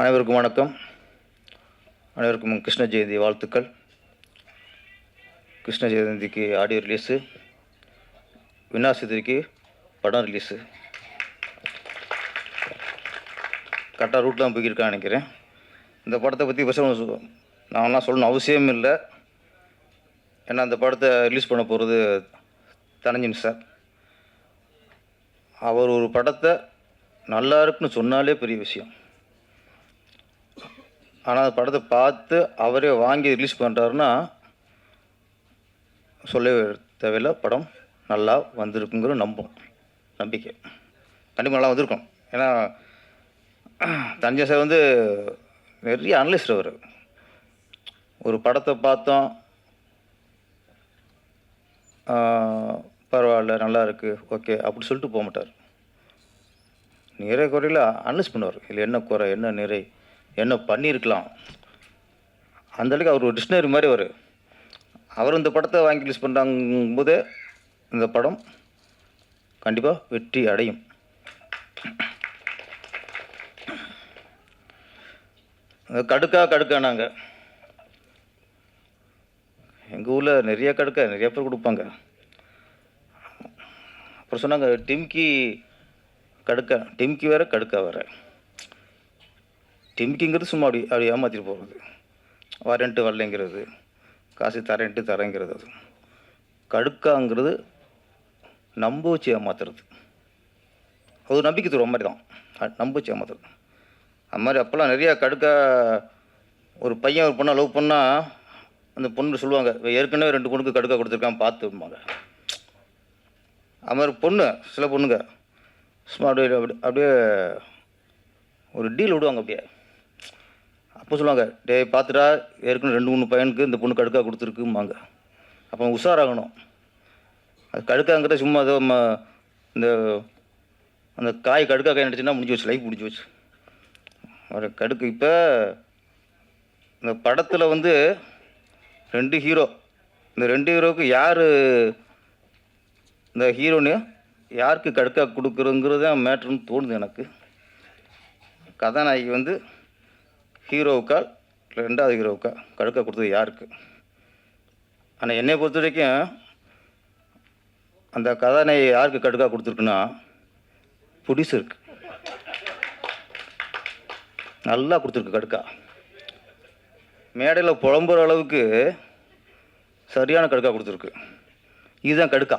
அனைவருக்கும் வணக்கம். அனைவருக்கும் கிருஷ்ண ஜெயந்தி வாழ்த்துக்கள். கிருஷ்ண ஜெயந்திக்கு ஆடியோ ரிலீஸு விநாசதிக்கு படம் ரிலீஸு கரெக்டாக ரூட்லாம் போய்க்கிருக்கான்னு நினைக்கிறேன். இந்த படத்தை பற்றி பேச நான்லாம் சொல்லணும் அவசியம் இல்லை. ஏன்னா அந்த படத்தை ரிலீஸ் பண்ண போகிறது தனஞ்சின் சார். அவர் ஒரு படத்தை நல்லா இருக்குன்னு சொன்னாலே பெரிய விஷயம். ஆனால் அந்த படத்தை பார்த்து அவரே வாங்கி ரிலீஸ் பண்ணுறாருன்னா சொல்லவே தேவையில்லை. படம் நல்லா வந்திருக்குங்கிற நம்பும். நம்பிக்கை. கண்டிப்பாக நல்லா வந்திருக்கும். ஏன்னா தஞ்சை சார் வந்து நிறைய அனலிஸ்ட் அவர். ஒரு படத்தை பார்த்தோம். பரவாயில்ல நல்லா இருக்குது ஓகே அப்படி சொல்லிட்டு போக மாட்டார். நிறை குறையில் அனலிஸ் பண்ணுவார். இல்லை என்ன குறை என்ன நிறை? என்ன பண்ணியிருக்கலாம் அந்த அளவுக்கு அவர் ஒரு டிக்ஷனரி மாதிரி அவர். அவர் இந்த படத்தை வாங்கி ரிலீஸ் பண்ணுறாங்க போதே இந்த படம் கண்டிப்பாக வெற்றி அடையும். கடுக்கா கடுக்கா நாங்கள் எங்கள் ஊரில் நிறைய கடுக்கா நிறைய பேர் கொடுப்பாங்க. அப்புறம் சொன்னாங்க டிம்கி கடுக்கா டிம்கி வேறு கடுக்கா வேறு. டிமிக்கிங்கிறது சும்மா அப்படி அப்படி ஏமாற்றிட்டு போகிறது வரேன்ட்டு வரலைங்கிறது. காசு தரேன்ட்டு தரேங்கிறது அது. கடுக்காங்கிறது நம்ப வச்சு ஏமாத்துறது. அது நம்பிக்கை தருவ மாதிரி தான் நம்ப வச்சு ஏமாத்துறது. அது மாதிரி அப்போல்லாம் நிறையா கடுக்கா ஒரு பையன் ஒரு பொண்ணை லவ் பண்ணால் அந்த பொண்ணு சொல்லுவாங்க ஏற்கனவே ரெண்டு பொண்ணுக்கு கடுக்கா கொடுத்துருக்கான் பார்த்துப்பாங்க அது மாதிரி பொண்ணு சில பொண்ணுங்க சும்மா அப்படியே அப்படியே ஒரு டீல் விடுவாங்க அப்படியே. அப்போ சொல்லுவாங்க டேய் பார்த்துட்டா ஏற்கனவே ரெண்டு மூணு பையனுக்கு இந்த பொண்ணு கடுக்காக கொடுத்துருக்கும்பாங்க. அப்போ உஷாராகணும். அது கடுக்காங்கிறத சும்மா ஏதோ இந்த அந்த காய் கடுக்கா காய் நடிச்சுன்னா முடிஞ்சு வச்சு லைஃப் முடிஞ்சு வச்சு ஒரு கடுக்கு இப்போ இந்த படத்தில் வந்து ரெண்டு ஹீரோ இந்த ரெண்டு ஹீரோவுக்கு யார் இந்த ஹீரோனு யாருக்கு கடுக்கா கொடுக்குறோங்கிறது தான் மேட்ருன்னு தோணுது எனக்கு. கதாநாயகி வந்து ஹீரோவுக்கா இல்லை ரெண்டாவது ஹீரோவுக்கா கடுக்கா கொடுத்தது யாருக்கு? ஆனால் என்னை பொறுத்த வரைக்கும் அந்த கதாநாயகி யாருக்கு கடுக்கா கொடுத்துருக்குன்னா ப்ரொடியூசருக்கு நல்லா கொடுத்துருக்கு கடுக்கா. மேடையில் புலம்புற அளவுக்கு சரியான கடுக்கா கொடுத்துருக்கு. இதுதான் கடுக்கா.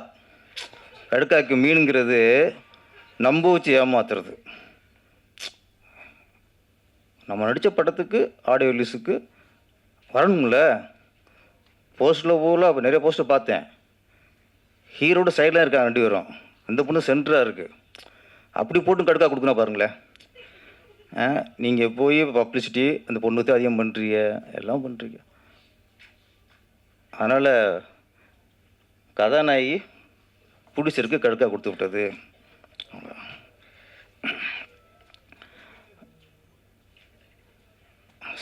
கடுக்காக்கு மீனுங்கிறது நம்ப வச்சு ஏமாத்துறது. நம்ம நடித்த படத்துக்கு ஆடியோ ரிலீஸுக்கு வரணும்ல? போஸ்ட்டில் பூரா அப்போ நிறைய போஸ்ட்டு பார்த்தேன். ஹீரோட சைட்லாம் இருக்காங்க ரெண்டு பேரும். இந்த பொண்ணு சென்டராக இருக்குது அப்படி போட்டும் கடுக்கா கொடுக்கணும் பாருங்களேன். நீங்கள் போய் பப்ளிசிட்டி அந்த பொண்ணுக்கு அதிகம் பண்ணுறீங்க எல்லாம் பண்ணுறீங்க அதனால் கதாநாயகி பிடிச்சிருக்கு கடுக்கா கொடுத்து விட்டது.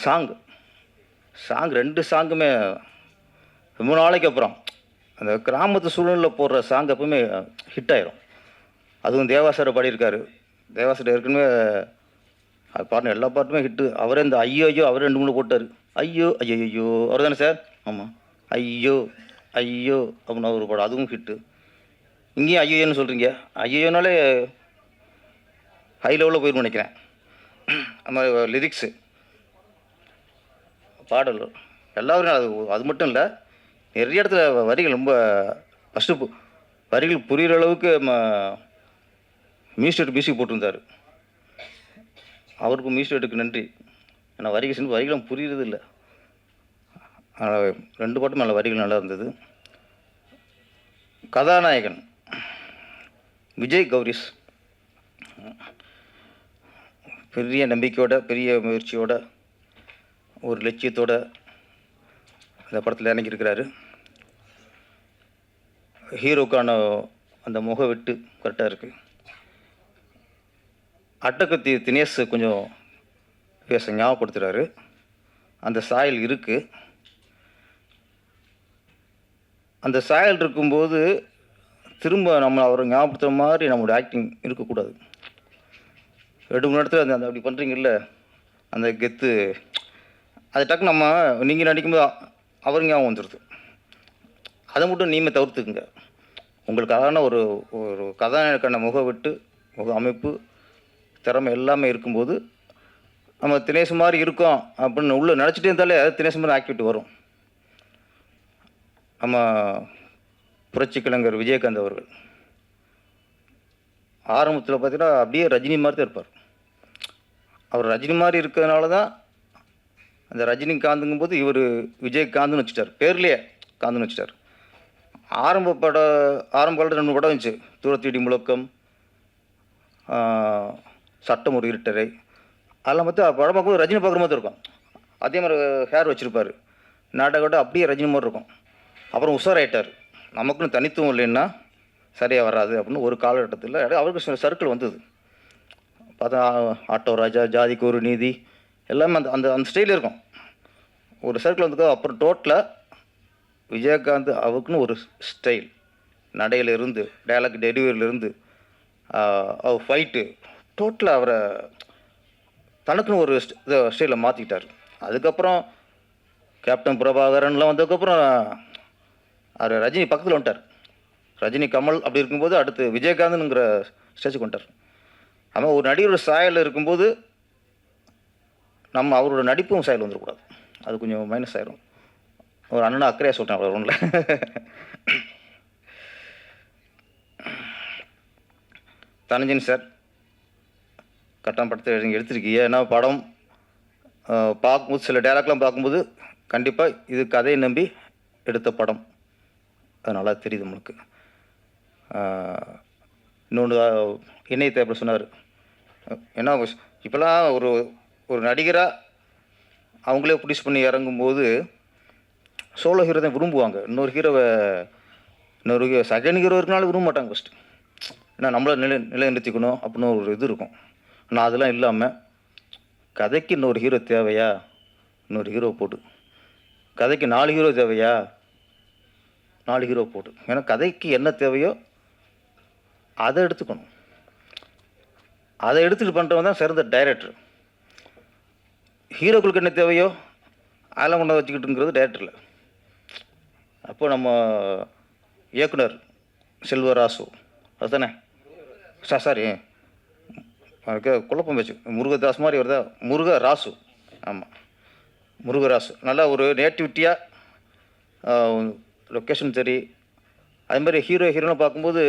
சாங் சாங் ரெண்டு சாங்குமே ரொம்ப நாளைக்கு அப்புறம். அந்த கிராமத்து சூழ்நிலையில் போடுற சாங் எப்பவுமே ஹிட் ஆயிரும். அதுவும் தேவாசரை பாடியிருக்காரு. தேவாசர் ஏற்கனவே அது பாட்டு எல்லா பாட்டுமே ஹிட்டு அவரே இந்த ஐயோ ஐயோ அவரே ரெண்டு மூணு போட்டார். ஐயோ ஐயோ ஐயோ. அவர் தானே சார்? ஆமாம் ஐயோ ஐயோ அப்படின்னு ஒரு பாடம் அதுவும் ஹிட்டு இங்கேயும் ஐயோன்னு சொல்கிறீங்க ஐயோனாலே ஹை லெவலில் போயிரும் நினைக்கிறேன். அது மாதிரி லிரிக்ஸு பாடல். எல்லாரும் அது அது மட்டும் இல்லை நிறைய இடத்துல வரிகள் ரொம்ப ஃபஸ்ட்டு வரிகள் புரிகிற அளவுக்கு மியூசிக் மியூசிக் போட்டிருந்தார். அவருக்கும் மியூசிக்கு நன்றி. ஏன்னா வரிகள் சின்ன வரிகளும் புரியுறது இல்லை. ரெண்டு பாட்டும் நல்ல வரிகள் நல்லா இருந்தது. கதாநாயகன் விஜய் கௌரிஸ். பெரிய நம்பிக்கையோட பெரிய முயற்சியோட ஒரு லட்சியத்தோட அந்த படத்தில் இறங்கியிருக்கிறாரு ஹீரோக்கான அந்த முக வெட்டு கரெக்டாக இருக்குது அட்டக்கத்தி தினேஷ் கொஞ்சம் பேச ஞாபகப்படுத்துகிறாரு அந்த சாயல் இருக்குது அந்த சாயல் இருக்கும்போது திரும்ப நம்ம அவரை ஞாபகப்படுத்துகிற மாதிரி நம்மளோட ஆக்டிங் இருக்கக்கூடாது. ரெண்டு மூணு இடத்துல அந்த அந்த அப்படி பண்ணுறீங்கல்ல அந்த கெத்து அது டக்கு நம்ம நீங்கள் நடிக்கும்போது அவர் ஞாபகம் வந்துடுது அதை மட்டும் நீமே தவிர்த்துக்குங்க. உங்களுக்கான ஒரு ஒரு கதாநாயகன முக வெட்டு முக அமைப்பு திறமை எல்லாமே இருக்கும்போது நம்ம தினேஷ் மாதிரி இருக்கோம் அப்படின்னு உள்ளே நினச்சிட்டே இருந்தாலே தினேஷ் மாதிரி ஆக்டிவிட்டி வரும். நம்ம புரட்சி கலைஞர் விஜயகாந்த் அவர்கள். ஆரம்பத்தில் பார்த்தீங்கன்னா அப்படியே ரஜினி மாதிரி தான் இருப்பார். அவர் ரஜினி மாதிரி இருக்கிறதுனால தான் அந்த ரஜினிகாந்துங்கும் போது இவர் விஜயகாந்துன்னு வச்சுட்டார். பேர்லேயே காந்துன்னு வச்சுட்டார். ஆரம்ப பட ஆரம்ப காலத்தில் ரெண்டு படம் இருந்துச்சு. தூரத்தீடி முழக்கம் சட்டம் ஒரு இருட்டரை அதெல்லாம் பார்த்து படம் பார்க்கும்போது ரஜினி பார்க்குற மாதிரி இருக்கும். அதே மாதிரி ஹேர் வச்சுருப்பார். நாடகோட அப்படியே ரஜினி மாதிரி இருக்கும். அப்புறம் உஷாராயிட்டார். நமக்குன்னு தனித்துவம் இல்லைன்னா சரியாக வராது அப்படின்னு ஒரு காலகட்டத்தில் அவருக்கு சர்க்கிள் வந்தது. பார்த்தா ஆட்டோ ராஜா ஜாதிக்கு ஒரு நீதி எல்லாமே அந்த அந்த அந்த ஸ்டைல் இருக்கும். ஒரு சர்க்கிள் வந்து அப்புறம் டோட்டலாக விஜயகாந்த் அவருக்குன்னு ஒரு ஸ்டைல் நடையிலிருந்து டைலாக் டெலிவரியிலிருந்து அவர் ஃபைட்டு டோட்டலாக அவரை தனக்குன்னு ஒரு ஸ்டைலை மாற்றிக்கிட்டார் அதுக்கப்புறம் கேப்டன் பிரபாகரன்லாம் வந்ததுக்கப்புறம் அவர் ரஜினி பக்கத்தில் வந்துட்டார். ரஜினி கமல் அப்படி இருக்கும்போது அடுத்து விஜயகாந்த்ங்கிற ஸ்டேஜுக்கு வந்துட்டார். ஆமாம் ஒரு நடிகரோட சாயலில் இருக்கும்போது நம்ம அவரோட நடிப்பும் சைடில் வந்துடக்கூடாது அது கொஞ்சம் மைனஸ் ஆயிரும். ஒரு அண்ணனை அக்கறையாக சொல்கிறேன் அவ்வளோ ஒன்றில் தனஞ்சன் சார் கட்டம் படத்தை நீங்கள் எடுத்திருக்கீங்க. ஏன்னா படம் பார்க்கும்போது சில டைலாக்லாம் பார்க்கும்போது கண்டிப்பாக இது கதையை நம்பி எடுத்த படம். அது நல்லா தெரியுது நம்மளுக்கு. இன்னொன்று இணையத்தை தேவைப்பட சொன்னார். என்ன இப்போலாம் ஒரு ஒரு நடிகராக அவங்களே ப்ரொடியூஸ் பண்ணி இறங்கும்போது சோலோ ஹீரோ தான் விரும்புவாங்க. இன்னொரு ஹீரோவை இன்னொரு ஹீரோ செகண்ட் ஹீரோ இருக்கனாலும் விரும்ப மாட்டாங்க ஃபஸ்ட்டு ஏன்னா நம்மள நிலை நிலைநிறுத்திக்கணும் அப்படின்னு ஒரு இது இருக்கும். ஆனால் அதெல்லாம் இல்லாமல் கதைக்கு இன்னொரு ஹீரோ தேவையா? இன்னொரு ஹீரோ போட்டு. கதைக்கு நாலு ஹீரோ தேவையா? நாலு ஹீரோ போட்டு. ஏன்னா கதைக்கு என்ன தேவையோ அதை எடுத்துக்கணும். அதை எடுத்துகிட்டு பண்ணுறவன் தான் சிறந்த டைரக்டர் ஹீரோக்களுக்கு என்ன தேவையோ அதெல்லாம் கொண்டு வச்சுக்கிட்டுங்கிறது டேரக்டரில் அப்போ நம்ம இயக்குனர் செல்வராசு அதுதானே? சா சாரி குழப்பம் வச்சு முருகதாஸ் மாதிரி வருதா முருக ராசு. ஆமாம் முருகராசு நல்லா ஒரு நேட்டிவிட்டியாக லொக்கேஷன் சரி. அது மாதிரி ஹீரோ ஹீரோனை பார்க்கும்போது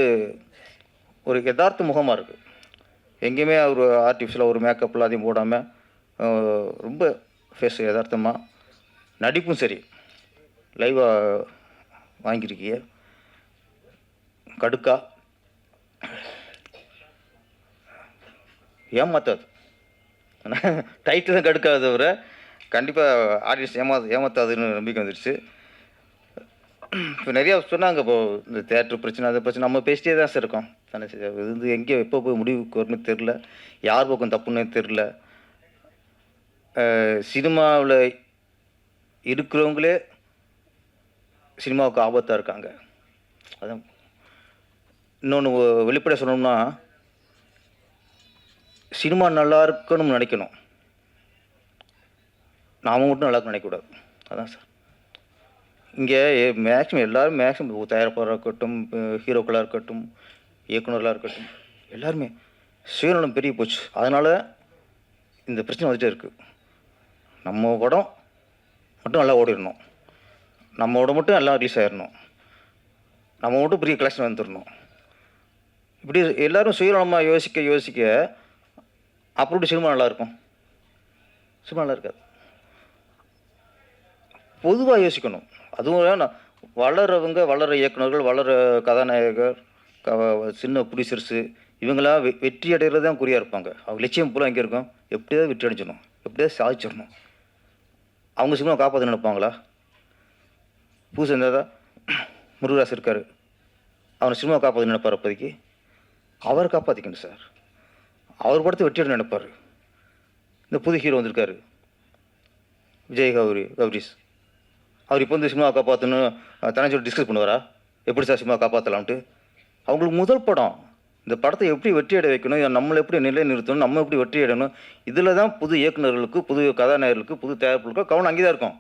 ஒரு யதார்த்த முகமாக இருக்குது எங்கேயுமே ஒரு ஆர்டிஃபிஷியலாக ஒரு மேக்கப்லாம் அதையும் போடாமல் ரொம்ப ஃபேஸ் யதார்த்தமாக நடிப்பும் சரி லைவாக வாங்கியிருக்கிய கடுக்கா ஏமாத்தாது. டைட்டில் தான் கடுக்காது தவிர கண்டிப்பாக ஆடியன்ஸ் ஏமா ஏமாத்தாதுன்னு நம்பிக்கை வந்துடுச்சு இப்போ நிறையா சொன்னாங்க இப்போ இந்த தேட்டர் பிரச்சனை அது பிரச்சனை நம்ம பேசிட்டே தான் சார் இருக்கோம். தானே இது வந்து எங்கே எப்போ போய் முடிவுக்கு வரணும்னு தெரில யார் பக்கம் தப்புன்னு தெரில சினிமாவில் இருக்கிறவங்களே சினிமாவுக்கு ஆபத்தாக இருக்காங்க. அதான் இன்னொன்று வெளிப்படையாக சொல்லணும்னா சினிமா நல்லா இருக்கணும்னு நினைக்கணும். நாம மட்டும் நல்லா நினைக்கக்கூடாது அதான் சார். இங்கே மேக்ஸிமம் எல்லோரும் மேக்ஸிமம் தயாரிப்பாளராக இருக்கட்டும் ஹீரோக்களாக இருக்கட்டும் இயக்குநர்களாக இருக்கட்டும் எல்லாருமே சுயநலம் பெரிய போச்சு. அதனால் இந்த பிரச்சனை வந்துட்டே இருக்குது நம்ம படம் மட்டும் நல்லா ஓடிடணும். நம்மோட மட்டும் எல்லாம் ரிலீஸ் ஆயிடணும் நம்ம மட்டும் பெரிய கலெக்ஷன் வந்துடணும் இப்படி எல்லோரும் சுயநலமாக யோசிக்க யோசிக்க அப்படி சினிமா நல்லா இருக்கும். சினிமா நல்லா இருக்காது. பொதுவாக யோசிக்கணும். அதுவும் வேணாம் வளரவங்க வளர இயக்குனர்கள் வளர கதாநாயகர் க சின்ன ப்ரொடியூசர்ஸு இவங்களாம் வெ வெற்றி அடைகிறது தான் குறியாக இருப்பாங்க. அவங்க லட்சியம் பூரா எங்கே இருக்கும்? எப்படியாவது வெற்றி அடைஞ்சிடணும். எப்படியாவது சாதிச்சிடணும். அவங்க சினிமா காப்பாற்ற நினைப்பாங்களா? பூசை இருந்தால் தான் முருகராஜ் இருக்கார். அவனை சினிமா காப்பாற்ற நினைப்பார் அப்போதைக்கு. அவர் காப்பாற்றிக்கணும் சார். அவர் படத்தை வெற்றியோட நினைப்பார். இந்த புது ஹீரோ வந்திருக்காரு. விஜய் கௌரி கௌரிஸ். அவர் இப்போ வந்து சினிமா காப்பாற்றணும் தனஞ்சோடு டிஸ்கஸ் பண்ணுவாரா? எப்படி சார் சினிமா காப்பாற்றலாம்ட்டு அவங்களுக்கு முதல் படம் இந்த படத்தை எப்படி வெற்றியடை வைக்கணும்? நம்மளை எப்படி நிலை நிறுத்தணும் நம்ம எப்படி வெற்றியடணும் இதில் தான் புது இயக்குநர்களுக்கு புது கதாநாயகர்களுக்கு புது தயாரிப்புகளுக்கு கவனம் அங்கே தான் இருக்கும்.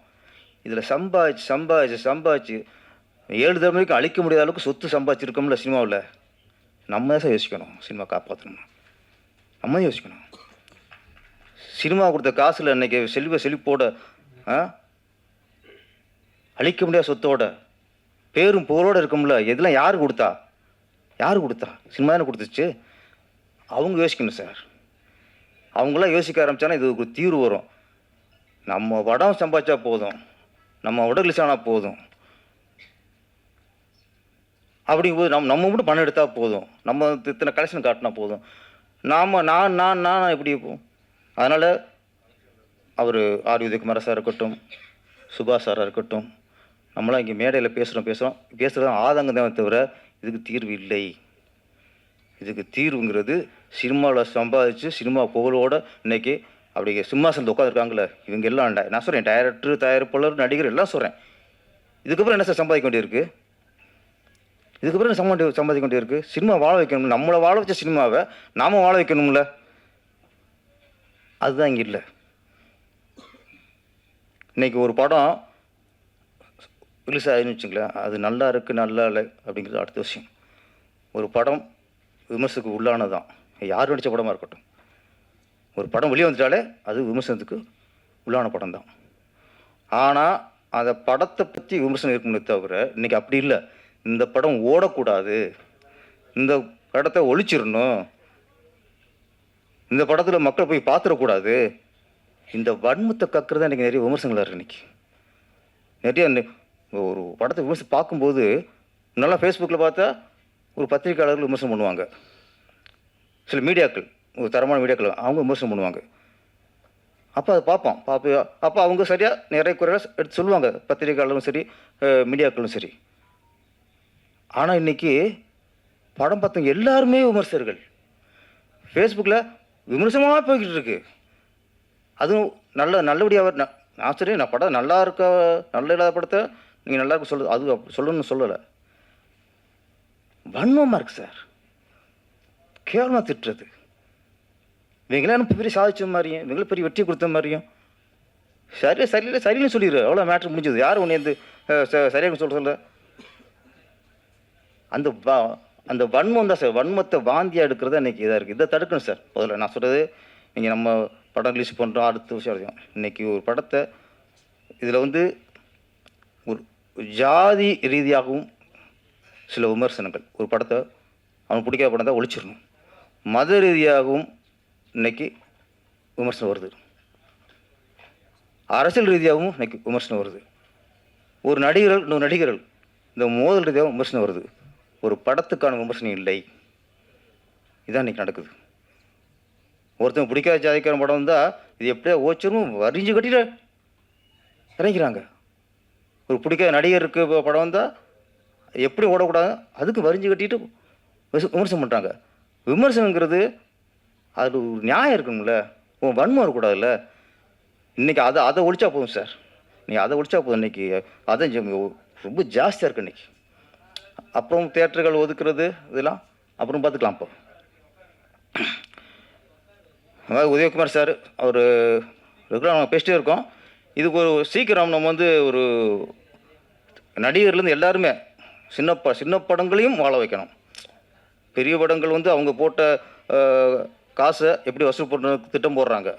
இதில் சம்பாதிச்சு சம்பாதிச்சு சம்பாதிச்சு ஏழு தலைமுறைக்கு அழிக்க முடியாத அளவுக்கு சொத்து சம்பாதிச்சிருக்கோம்ல சினிமாவில். நம்ம தான் சார் யோசிக்கணும் சினிமா காப்பாற்றணும் நம்ம தான் யோசிக்கணும். சினிமா கொடுத்த காசில் இன்றைக்கி செல்வ செழிப்போட ஆ? அழிக்க முடியாத சொத்தோட பேரும் புகழோட இருக்கும்ல. இதெல்லாம் யார் கொடுத்தா? யார் கொடுத்தா? சினிமா தானே கொடுத்துச்சு? அவங்க யோசிக்கணும் சார். அவங்களாம் யோசிக்க ஆரம்பிச்சானா இது ஒரு தீர்வு வரும். நம்ம வடம் சம்பாதிச்சா போதும். நம்ம உடல் ஆனால் போதும். அப்படிங்கும்போது நம்ம நம்ம மட்டும் பணம் எடுத்தால் போதும். நம்ம இத்தனை கலெக்ஷன் காட்டினா போதும். நாம் நான் நான் நான் எப்படி இருப்போம்? அதனால் அவர் ஆர். உதயகுமார் சார் இருக்கட்டும் சுபாஷ் சாராக இருக்கட்டும் நம்மளாம் இங்கே மேடையில் பேசுகிறோம் பேசுகிறோம் பேசுகிறது ஆதங்கம் தான் தவிர இதுக்கு தீர்வு இல்லை. இதுக்கு தீர்வுங்கிறது சினிமாவில் சம்பாதிச்சு சினிமா புகழோட இன்னைக்கு அப்படி சிம்மாசனத்தில் உட்காந்துருக்காங்களே இவங்க எல்லாம் நான் சொல்கிறேன் டைரக்டர் தயாரிப்பாளர் நடிகர் எல்லாம் சொல்கிறேன் இதுக்கப்புறம் என்ன சார் சம்பாதிக்க வேண்டியிருக்கு? இதுக்கப்புறம் என்ன சம்பாதி சம்பாதிக்க வேண்டியிருக்கு? சினிமா வாழ வைக்கணும் நம்மளை வாழ வச்ச சினிமாவை நாம் வாழ வைக்கணும்ல. அதுதான் இங்கே இல்லை. இன்றைக்கி ஒரு படம் ரிலீஸ் ஆகுதுன்னு வச்சுங்களேன் அது நல்லா இருக்குது நல்லா இல்லை அப்படிங்கிறது அடுத்த விஷயம். ஒரு படம் விமர்சனத்துக்கு உள்ளானது தான் யார் நடித்த படமாக இருக்கட்டும். ஒரு படம் வெளியே வந்துட்டாலே அது விமர்சனத்துக்கு உள்ளான படம் தான் ஆனால் அந்த படத்தை பற்றி விமர்சனம் இருக்கணும்னு தவிர இன்றைக்கி அப்படி இல்லை. இந்த படம் ஓடக்கூடாது. இந்த படத்தை ஒழிச்சிடணும். இந்த படத்தில் மக்கள் போய் பார்த்துடக்கூடாது. இந்த வன்மத்தை கக்குறது இன்றைக்கி நிறைய விமர்சனங்களாக இருக்குது இன்னைக்கு. நிறைய ஒரு படத்தை விமர்சனம் பார்க்கும்போது நல்லா ஃபேஸ்புக்கில் பார்த்தா ஒரு பத்திரிக்கையாளர்கள் விமர்சனம் பண்ணுவாங்க. சில மீடியாக்கள் ஒரு தரமான மீடியாக்கள் அவங்க விமர்சனம் பண்ணுவாங்க. அப்போ அதை பார்ப்போம் பார்ப்பு அப்போ அவங்க சரியாக நிறைய குறையாக எடுத்து சொல்லுவாங்க. பத்திரிக்கையாளரும் சரி மீடியாக்களும் சரி. ஆனால் இன்னைக்கு படம் பார்த்தவங்க எல்லாருமே விமர்சகர்கள். ஃபேஸ்புக்கில் விமர்சனமாக போய்கிட்டு இருக்கு அதுவும் நல்ல நல்லபடியாக ந- நான் சரி நான் படம் நல்லா இருக்க நல்ல இல்லாத படத்தை நீங்கள் நல்லா இருக்கு சொல்லு அது சொல்லணும்னு சொல்லலை. வன்மமாக இருக்கு சார் கேவலமாக திட்டுறது. இவங்களாம் பெரிய சாதிச்ச மாதிரியும் இவங்களும் பெரிய வெற்றி கொடுத்த மாதிரியும். சரியா சரியில்லை சரியில்லைன்னு சொல்லிடு. அவ்வளோ மேட்ரு முடிஞ்சது? யார் உன்னை வந்து சரியாக சொல்ல சொல்ல அந்த வ- அந்த வன்மம் தான் சார் வன்மத்தை வாந்தியாக எடுக்கிறது அன்றைக்கி இதாக இருக்குது இதை தடுக்கணும் சார் முதல்ல நான் சொல்கிறது நீங்கள் நம்ம படம் ரிலீஸ் பண்ணுறோம் அடுத்த விஷயம் இன்னைக்கு ஒரு படத்தை இதில் வந்து ஜாதி ரீதியாகவும் சில விமர்சனங்கள். ஒரு படத்தை அவன் பிடிக்காத படம் தான் ஒழிச்சிடணும். மத ரீதியாகவும் இன்னைக்கு விமர்சனம் வருது. அரசியல் ரீதியாகவும் இன்றைக்கி விமர்சனம் வருது. ஒரு நடிகர்கள் இன்னொரு நடிகர்கள் இந்த மோதல் ரீதியாகவும் விமர்சனம் வருது. ஒரு படத்துக்கான விமர்சனம் இல்லை. இதான் இன்னைக்கு நடக்குது. ஒருத்தன் பிடிக்காத ஜாதிக்காரன் படம் வந்தால் இது எப்படியா ஓச்சரும்? வரிஞ்சு கட்டிட இறங்கிறாங்க. ஒரு பிடிக்காத நடிகருக்கு இப்போ படம் வந்தால் எப்படி ஓடக்கூடாது? அதுக்கு வரிஞ்சு கட்டிட்டு விமர்சனம் பண்ணுறாங்க விமர்சனங்கிறது அது ஒரு நியாயம் இருக்கணும்ல உன் வன்மம் இருக்கக்கூடாதுல்ல. இன்றைக்கி அதை அதை ஒழிச்சா போதும் சார். நீங்கள் அதை ஒழிச்சா போதும் இன்றைக்கி அதான் ரொம்ப ஜாஸ்தியாக இருக்கு இன்னைக்கு. அப்புறம் தேட்டர்கள் ஒதுக்குறது இதெல்லாம். அப்புறம் பார்த்துக்கலாம் இப்போ. அதாவது உதயகுமார் சார் அவர் ரெகுலராக நாங்கள் பேசிட்டே இருக்கோம். இதுக்கு ஒரு சீக்கிரம் நம்ம வந்து ஒரு நடிகர்லேருந்து எல்லாருமே சின்ன ப சின்ன படங்களையும் வாழ வைக்கணும். பெரிய படங்கள் வந்து அவங்க போட்ட காசை எப்படி வசூல் பண்ண திட்டம் போடுறாங்க.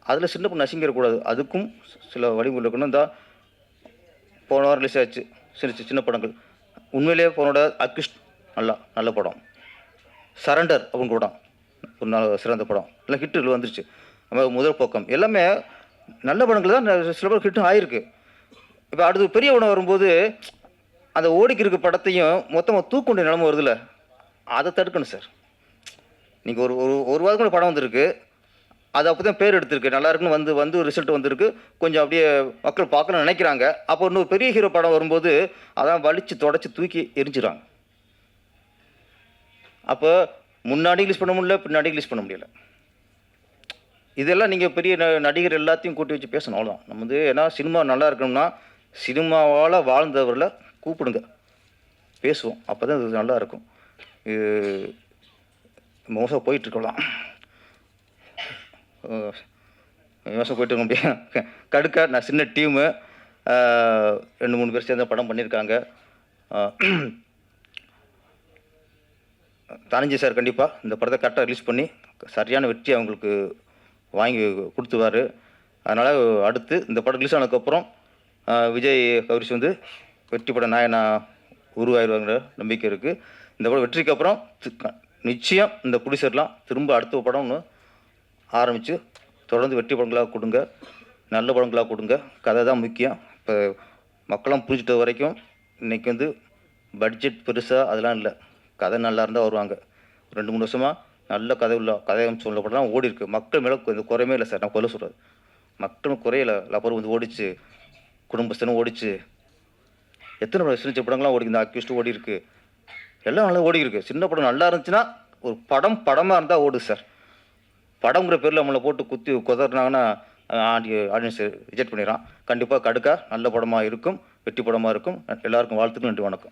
அதில் சின்ன படம் நசிங்கிடக்கூடாது அதுக்கும் சில வழிமுறை இருக்கணும். இந்த போன வாரம் ரிலீஸ் ஆச்சு. சின்ன சின்ன- சின்ன படங்கள். உண்மையிலேயே போனோட அக்ரிஸ்ட் நல்லா நல்ல படம். சரண்டர் அப்படின்னு படம் ஒரு நல்ல சிறந்த படம். எல்லாம் ஹிட்டுகள் வந்துருச்சு. முதல் பக்கம். எல்லாமே நல்ல படங்கள் தான் சில படம் ஹிட்டும் ஆயிருக்கு. இப்போ அடுத்து பெரிய படம் வரும்போது அந்த ஓடிக்கு இருக்க படத்தையும் மொத்தமாக தூக்குண்ட நிலம வருதுல்ல. அதை தடுக்கணும் சார். நீங்கள் ஒரு ஒரு ஒரு வாரம் கூட படம் வந்திருக்கு. அது அப்போ தான் பேர் எடுத்திருக்கு. நல்லா இருக்குன்னு வந்து வந்து ரிசல்ட் வந்திருக்கு. கொஞ்சம் அப்படியே மக்கள் பார்க்கணும்னு நினைக்கிறாங்க. அப்போ இன்னும் பெரிய ஹீரோ படம் வரும்போது அதான் வலித்து தொடச்சி தூக்கி எரிஞ்சிடறாங்க. அப்போ முன்னாடி ரிலீஸ் பண்ண முடியல பின்னாடி ரிலீஸ் பண்ண முடியல. இதெல்லாம் நீங்கள் பெரிய நடிகர் எல்லாத்தையும் கூட்டி வச்சு பேசணும் அவ்வளோதான் நம்ம வந்து ஏன்னா சினிமா நல்லா இருக்கணும்னா சினிமாவால் வாழ்ந்தவரில் கூப்பிடுங்க. பேசுவோம். அப்போ தான் இது நல்லா இருக்கும். இது மோசம் போயிட்டுருக்கலாம் மோசம் போயிட்டு இருக்க முடியும் கடுக்க நான் சின்ன டீமு ரெண்டு மூணு பேர் சேர்ந்து படம் பண்ணியிருக்காங்க. தனஞ்சி சார் கண்டிப்பாக இந்த படத்தை கரெக்டாக ரிலீஸ் பண்ணி சரியான வெற்றி அவங்களுக்கு வாங்கி கொடுத்துவார் அதனால் அடுத்து இந்த படம் ரிலீஸ் ஆனதுக்கப்புறம் விஜய் கவரிஷ் வந்து வெற்றி பட நாயனா உருவாயிருவாங்கிற நம்பிக்கை இருக்குது இந்த படம் வெற்றிக்கு அப்புறம் நிச்சயம் இந்த ப்ரொடியூசர்லாம் திரும்ப அடுத்த படம் ஒன்று ஆரம்பித்து தொடர்ந்து வெற்றி படங்களாக கொடுங்க. நல்ல படங்களாக கொடுங்க. கதை தான் முக்கியம். இப்போ மக்களும் புரிஞ்சிட்ட வரைக்கும் இன்றைக்கி வந்து பட்ஜெட் பெருசாக அதெல்லாம் இல்லை. கதை நல்லா இருந்தால் வருவாங்க. ரெண்டு மூணு வருஷமாக நல்ல கதை உள்ள கதை சொல்ல படம்லாம் ஓடி இருக்கு. மக்கள் மேலே இந்த குறையுமே இல்லை சார். நான் கொல்ல சொல்கிறது மக்களும் குறையல லப்பர் வந்து ஓடிச்சு குடும்பஸ்தனும் ஓடிச்சு. எத்தனை படம் சின்ன சின்ன படங்கள்லாம் ஓடி இந்த அக்யூஸ்ட் ஓடி இருக்கு. எல்லாம் நல்லா ஓடி இருக்கு. சின்ன படம் நல்லா இருந்துச்சுன்னா ஒரு படம் படமாக இருந்தால் ஓடுது சார். படங்கிற பேரில் நம்மளை போட்டு குத்தி குதறினாங்கன்னா ஆடி ஆடியன்ஸ் ரிஜெக்ட் பண்ணிடுறான். கண்டிப்பாக கடுக்கா நல்ல படமாக இருக்கும் வெற்றி படமாக இருக்கும். எல்லாருக்கும் வாழ்த்துக்கள் நன்றி வணக்கம்.